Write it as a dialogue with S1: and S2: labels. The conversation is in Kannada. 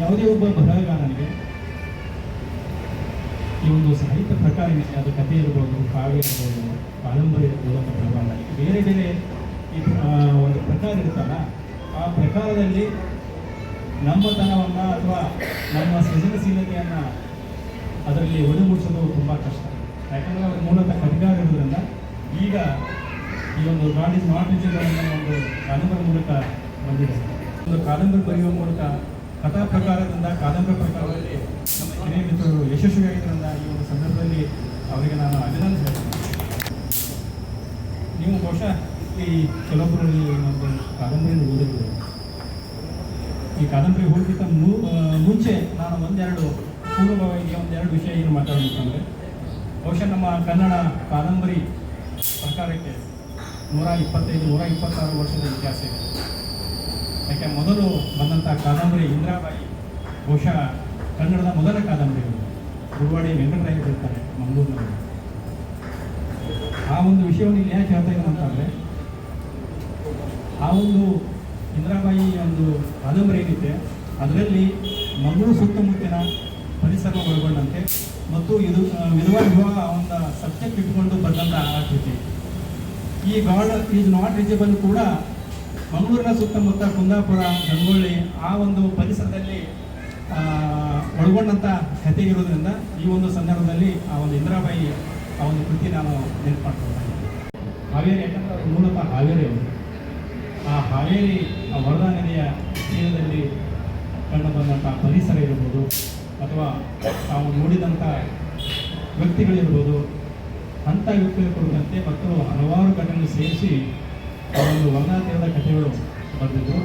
S1: ಯಾವುದೇ ಒಬ್ಬ ಬರಹಗಾರನಿಗೆ ಈ ಒಂದು ಸಾಹಿತ್ಯ ಪ್ರಕಾರ ಅದು ಕಥೆ ಇರ್ಬೋದು ಕಾವ್ಯ ಇರ್ಬೋದು ಕಾದಂಬರಿ ಇರ್ಬೋದು ಅಂತ ಪ್ರಬಂಧ ಬೇರೆ ಬೇರೆ ಈ ಒಂದು ಪ್ರಕಾರ ಇರುತ್ತಲ್ಲ, ಆ ಪ್ರಕಾರದಲ್ಲಿ ನಮ್ಮತನವನ್ನು ಅಥವಾ ನಮ್ಮ ಸೃಜನಶೀಲತೆಯನ್ನು ಅದರಲ್ಲಿ ಒಳಗೂಡಿಸೋದು ತುಂಬ ಕಷ್ಟ. ಯಾಕಂದರೆ ಅವರು ಮೂಲತಃ ಕಟ್ಗಾರ ಇರೋದ್ರಿಂದ ಈಗ ಈ ಒಂದು ಗಾಡ್ ಇಸ್ ನಾಟ್ ಅನ್ನೋ ಒಂದು ಕಾದಂಬರಿ ಮೂಲಕ ಬಂದಿದೆ. ಒಂದು ಕಾದಂಬರಿ ಬರೆಯುವ ಮೂಲಕ ಕಥಾ ಪ್ರಕಾರದಿಂದ, ಕಾದಂಬರಿ ಪ್ರಕಾರದಲ್ಲಿ ನಮ್ಮ ಹಿರಿಯ ಮಿತ್ರರು ಯಶಸ್ವಿಯಾಗಿದ್ದರಿಂದ ಈ ಒಂದು ಸಂದರ್ಭದಲ್ಲಿ ಅವರಿಗೆ ನಾನು ಅಭಿನಂದನೆ ನೀವು ಬಹುಶಃ ಈ ಕೆಲವೊಬ್ಬರಲ್ಲಿ ಒಂದು ಕಾದಂಬರಿಯನ್ನು ಓದಿರ್ಬೋದು ಈ ಕಾದಂಬರಿ ಹೋಗಿದ್ದ ಮುಂಚೆ ನಾನು ಒಂದೆರಡು ಪೂರ್ವಭಾವಿಗೆ ಒಂದೆರಡು ವಿಷಯ ಏನು ಮಾತಾಡಬೇಕಂದ್ರೆ, ಬಹುಶಃ ನಮ್ಮ ಕನ್ನಡ ಕಾದಂಬರಿ ಪ್ರಕಾರಕ್ಕೆ ನೂರ ಇಪ್ಪತ್ತೈದು, ನೂರ ಇಪ್ಪತ್ತಾರು ವರ್ಷದ ಇತಿಹಾಸ ಇದೆ. ಯಾಕೆ ಮೊದಲು ಬಂದಂಥ ಕಾದಂಬರಿ ಇಂದಿರಾಬಾಯಿ, ಬಹುಶಃ ಕನ್ನಡದ ಮೊದಲ ಕಾದಂಬರಿ. ಗುರುವಾಡಿ ವೆಂಕಟರಾಯ ಇರ್ತಾರೆ ಮಂಗಳೂರಿನಲ್ಲಿ ಆ ಒಂದು ವಿಷಯವನ್ನು ಇಲ್ಲಿ ಯಾಕೆ ಹೇಳ್ತಾ ಇದ್ದೀನಿ ಅಂತಂದರೆ ಆ ಒಂದು ಇಂದಿರಾಬಾಯಿ ಒಂದು ಕಾದಂಬರಿ ಏನಿದೆ, ಅದರಲ್ಲಿ ಮಂಗಳೂರು ಸುತ್ತಮುತ್ತಿನ ಪರಿಸರ ಒಳಗೊಂಡಂತೆ ಮತ್ತು ಇದು ವಿಧುವ ವಿವಾಹ ಒಂದು ಸಬ್ಜೆಕ್ಟ್ ಇಟ್ಕೊಂಡು ಬಂದಂಥ ಆಕೃತಿ ಕೃತಿ ಈ ಗಾಡ್ ಈಸ್ ನಾಟ್ ರೀಚಬಲ್ ಕೂಡ ಮಂಗಳೂರಿನ ಸುತ್ತಮುತ್ತ ಕುಂದಾಪುರ ಗಂಗೊಳ್ಳಿ ಆ ಒಂದು ಪರಿಸರದಲ್ಲಿ ಒಳಗೊಂಡಂಥ ಕಥೆ ಇರೋದ್ರಿಂದ ಈ ಒಂದು ಸಂದರ್ಭದಲ್ಲಿ ಆ ಒಂದು ಇಂದಿರಾಬಾಯಿ, ಆ ಒಂದು ಕೃತಿ ನಾನು ನೆನಪು ಹಾವೇರಿ ಯಾಕಂದ್ರೆ ಅವರು ಮೂಲತಃ ಹಾವೇರಿ ಆ ಹಾವೇರಿ, ಆ ವರದಾ ನದಿಯ ತೀರದಲ್ಲಿ ಕಂಡು ಬಂದಂಥ ಪರಿಸರ ಇರ್ಬೋದು, ಅಥವಾ ತಾವು ನೋಡಿದಂಥ ವ್ಯಕ್ತಿಗಳಿರ್ಬೋದು ಅಂಥ ವ್ಯಕ್ತಿಗಳ ಕುರಿತಂತೆ ಮತ್ತು ಹಲವಾರು ಘಟನೆ ಸೇರಿಸಿ ಒಂದು ವರದಾ ತೀರದ ಕಥೆಗಳು ಬರೆದಿದ್ರು